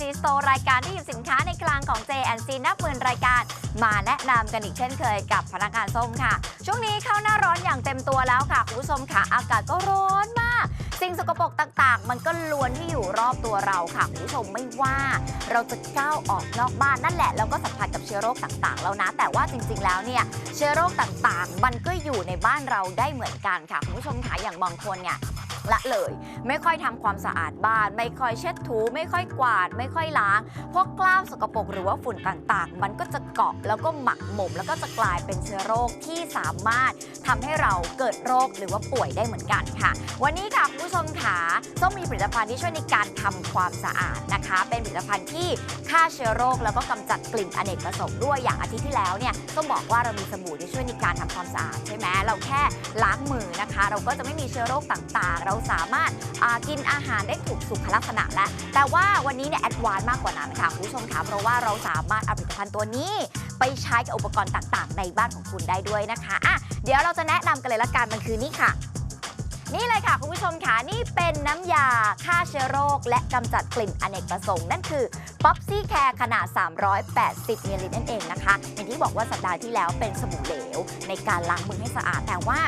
การ JC Store รายการที่หยิบสินค้าในกลางของ JNC นับหมื่นรายการ มาแนะนำกันอีกเช่นเคยกับพนักงานส้มค่ะ ช่วงนี้เข้าหน้าร้อนอย่างเต็มตัวแล้วค่ะคุณผู้ชมค่ะอากาศก็ร้อนมาก สิ่งสกปรกต่างๆ มันก็ล้วนที่อยู่รอบตัวเราค่ะคุณผู้ชมไม่ว่า เราจะก้าวออกนอกบ้านนั่นแหละเราก็สัมผัสกับเชื้อโรคต่างๆ แล้วนะ แต่ว่าจริงๆ แล้วเนี่ยเชื้อโรคต่างๆ มันก็อยู่ในบ้านเราได้เหมือนกันค่ะคุณผู้ชมค่ะอย่างบางคนเนี่ย ละเลย ไม่ค่อยทำความสะอาดบ้าน ไม่ค่อยเช็ดถู ไม่ค่อยกวาด ไม่ค่อยล้าง พวกกล้ามสกปรกหรือว่าฝุ่นต่างๆ มันก็จะเกาะแล้วก็หมักหมม แล้วก็จะกลายเป็นเชื้อโรคที่สามารถทำให้เราเกิดโรคหรือว่าป่วยได้เหมือนกันค่ะ วันนี้ค่ะคุณผู้ชมขาต้องมีผลิตภัณฑ์ที่ช่วยในการทำความสะอาดนะคะ เป็นผลิตภัณฑ์ที่ฆ่าเชื้อโรค แล้วก็กำจัดกลิ่นอเนกประสงค์ด้วยอย่างอาทิตย์ที่แล้วเนี่ยต้องบอกว่าเรามีสบู่ที่ช่วยในการทำความสะอาดใช่ไหมเราแค่ล้างมือนะคะ เราก็จะไม่มีเชื้อโรคต่างๆเราสามารถกินอาหารได้ถูกสุขลักษณะแล้ว แต่ว่าวันนี้เนี่ยแอดวานมากกว่านั้นค่ะคุณผู้ชมคะเพราะว่าเราสามารถเอาผลิตภัณฑ์ตัวนี้ ไปใช้กับอุปกรณ์ต่างๆ ในบ้านของคุณได้ด้วยนะคะอะเดี๋ยวเราจะแนะนำกันเลยละกันมันคือนี่ค่ะนี่เลยค่ะ คุณผู้ชมค่ะ นี่เป็นน้ำยาฆ่าเชื้อโรค และกำจัดกลิ่นอเนกประสงค์ นั่นคือป๊อปซี่แคร์ขนาด 380มิลลิลิตรนั่นเองนะคะ อย่างที่บอกว่าสัปดาห์ที่แล้วเป็นสบู่เหลว ในการล้างมือให้สะอาดแต่ว่า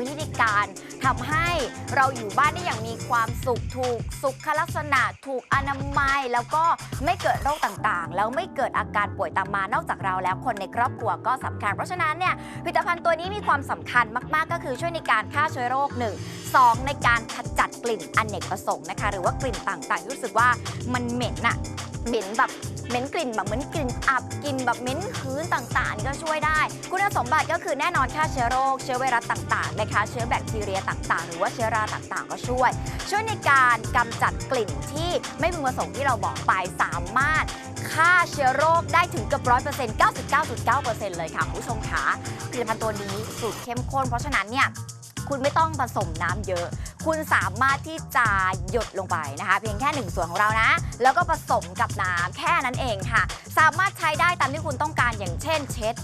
วิธีการทำให้เราอยู่บ้านได้อย่างมีความสุขถูกสุขลักษณะ ถูกอนามัย แล้วก็ไม่เกิดโรคต่างๆ แล้วไม่เกิดอาการป่วยตามมานอกจากเราแล้วคนในครอบครัวก็สำคัญ เพราะฉะนั้นเนี่ยผลิตภัณฑ์ตัวนี้มีความสำคัญมากๆ ก็คือช่วยในการฆ่าเชื้อโรคหนึ่งสองในการขจัดกลิ่นอเนกประสงค์นะคะ หรือว่ากลิ่นต่างๆที่รู้สึกว่ามันเหม็นอะ เหม็นแบบเหม็นกลิ่นแบบเหมือนกลิ่นอับกลิ่นแบบเหม็นหืนต่างๆนี่ก็ช่วยได้ คุณสมบัติก็คือแน่นอนฆ่าเชื้อโรค เชื้อไวรัสต่างๆนะคะเชื้อแบคทีเรียต่างๆ หรือว่าเชื้อราต่างๆ ก็ช่วย ช่วยในการกำจัดกลิ่นที่ไม่พึงประสงค์ที่เราบอกไปสามารถฆ่าเชื้อโรคได้ถึงเกือบร้อยเปอร์เซ็นต์เก้าสิบเก้าจุดเก้าเปอร์เซ็นต์เลยค่ะคุณผู้ชมคะผลิตภัณฑ์ตัวนี้สูตรเข้มข้นเพราะฉะนั้นเนี่ยคุณไม่ต้องผสมน้ำเยอะ คุณสามารถที่จะหยดลงไปนะคะ เพียงแค่หนึ่งส่วนของเรานะ แล้วก็ผสมกับน้ำแค่นั้นเองค่ะ สามารถใช้ได้ตามที่คุณต้องการอย่างเช่นเช็ด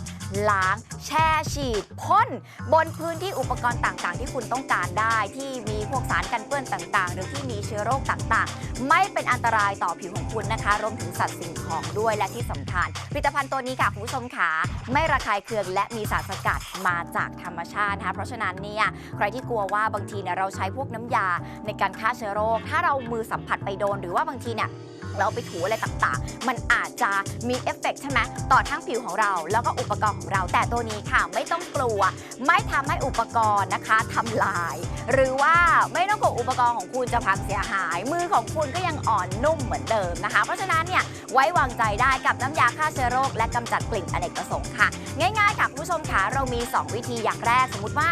ล้าง แช่ฉีดพ่นบนพื้นที่อุปกรณ์ต่างๆ ที่คุณต้องการได้ ที่มีพวกสารกันเปื้อนต่างๆ หรือที่มีเชื้อโรคต่างๆ ไม่เป็นอันตรายต่อผิวของคุณนะคะรวมถึงสัตว์สิ่งของด้วยและที่สำคัญผลิตภัณฑ์ตัวนี้ค่ะคุณผู้ชมขาไม่ระคายเคืองและมีสารสกัดมาจากธรรมชาตินะคะเพราะฉะนั้นเนี่ยใครที่กลัวว่าบางทีเนี่ยเราใช้พวกน้ำยาในการฆ่าเชื้อโรค ถ้าเรามือสัมผัสไปโดน หรือว่าบางทีเนี่ย เราไปถูอะไรต่างๆ มันอาจจะมีเอฟเฟกต์ใช่ไหมต่อทั้งผิวของเรา แล้วก็อุปกรณ์ของเรา แต่ตัวนี้ค่ะไม่ต้องกลัว ไม่ทำให้อุปกรณ์นะคะทำลาย หรือว่าไม่ต้องกลัวอุปกรณ์ของคุณจะพังเสียหาย มือของคุณก็ยังอ่อนนุ่มเหมือนเดิมนะคะ เพราะฉะนั้นเนี่ยไว้วางใจได้กับน้ำยาฆ่าเชื้อโรค และกำจัดกลิ่นอเนกประสงค์ค่ะ ง่ายๆค่ะคุณผู้ชมค่ะเรามี 2 วิธีอย่างแรกสมมุติว่า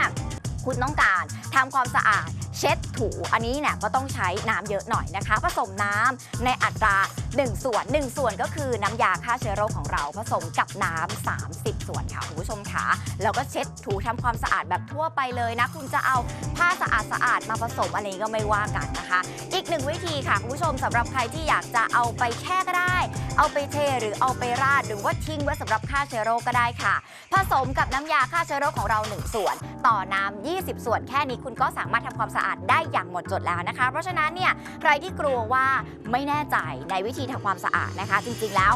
คุณต้องการทำความสะอาดเช็ดถูอันนี้เนี่ยก็ต้องใช้น้ำเยอะหน่อยนะคะ ผสมน้ำในอัตรา 1 ส่วน 1 ส่วนก็คือน้ำยาฆ่าเชื้อโรคของเราผสมกับน้ำ30 ส่วนค่ะคุณผู้ชมค่ะแล้วก็เช็ดถูทำความสะอาดแบบทั่วไปเลยนะ คุณจะเอาผ้าสะอาดสะอาดๆมาผสมอันนี้ก็ไม่ว่ากันนะคะ อีกหนึ่งวิธีค่ะคุณผู้ชมสำหรับใครที่อยากจะเอาไปแช่ก็ได้ เอาไปเทหรือเอาไปราดหรือว่าทิ้งไว้สำหรับฆ่าเชื้อโรคก็ได้ค่ะ ผสมกับน้ำยาฆ่าเชื้อโรคของเรา 1 ส่วน ต่อน้ำ20 ส่วนแค่นี้คุณก็สามารถทำความสะอาดได้อย่างหมดจดแล้วนะคะ เพราะฉะนั้นเนี่ยใครที่กลัวว่าไม่แน่ใจในวิธีทำความสะอาดนะคะ จริงๆแล้ว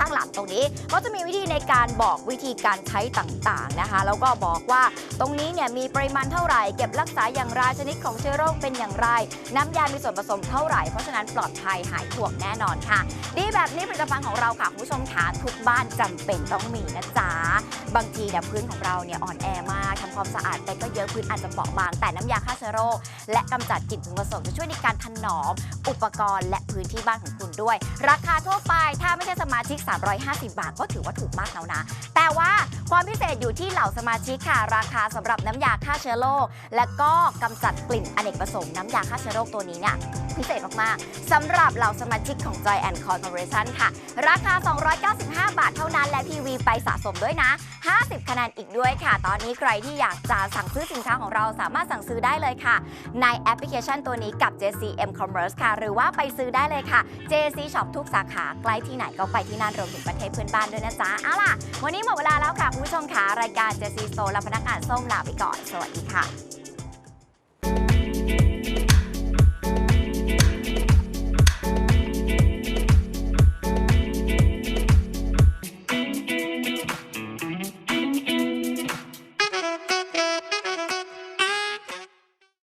ข้างหลังตรงนี้ก็จะมีวิธีในการบอกวิธีการใช้ต่างๆนะคะ แล้วก็บอกว่าตรงนี้เนี่ยมีปริมาณเท่าไหร่ เก็บรักษาอย่างไรชนิดของเชื้อโรคเป็นอย่างไร น้ำยามีส่วนผสมเท่าไหร่ เพราะฉะนั้นปลอดภัยหายห่วงแน่นอนค่ะ ดีแบบนี้ผลิตภัณฑ์ของเราค่ะคุณผู้ชมขาทุกบ้านจำเป็นต้องมีนะจ๊ะบางทีเนี่ยพื้นของเราเนี่ยอ่อนแอมากทำความสะอาดไปก็เยอะพื้นอาจจะเปราะบางแต่น้ำยาฆ่าเชื้อโรค และกำจัดกลิ่นพึงประสงค์จะช่วยในการถนอม อุปกรณ์และพื้นที่บ้านของคุณด้วย ราคาทั่วไปถ้าไม่ใช่สมาชิก 350 บาท ก็ถือว่าถูกมากแล้วนะ แต่ว่าความพิเศษอยู่ที่เหล่าสมาชิกค่ะ ราคาสำหรับน้ำยาฆ่าเชื้อโรคและก็กำจัดกลิ่นอเนกประสงค์น้ำยาฆ่าเชื้อโรคตัวนี้เนี่ยพิเศษมากๆสำหรับเหล่าสมาชิกของ Joy and Corporation ค่ะ ราคา 295 บาทเท่านั้นและ PV ไปสะสมด้วยนะ 50 คะแนนอีกด้วยค่ะ ตอนนี้ใครที่อยากจะสั่งซื้อสินค้าของเราสามารถารถสั่งซื้อได้เลยค่ะ ในแอปพลิเคชันตัวนี้กับ JCM Commerce ค่ะ หรือว่าไปซื้อได้เลยค่ะ JC Shop ทุกสาขาใกล้ที่ไหนก็ไปที่นั่นรวมถึงประเทศเพื่อนบ้านด้วยนะจ๊ะเอาล่ะ วันนี้หมดเวลาแล้วค่ะคุณผู้ชมค่ะรายการ JC Store และพนักงานส้มลาไปก่อน สวัสดีค่ะ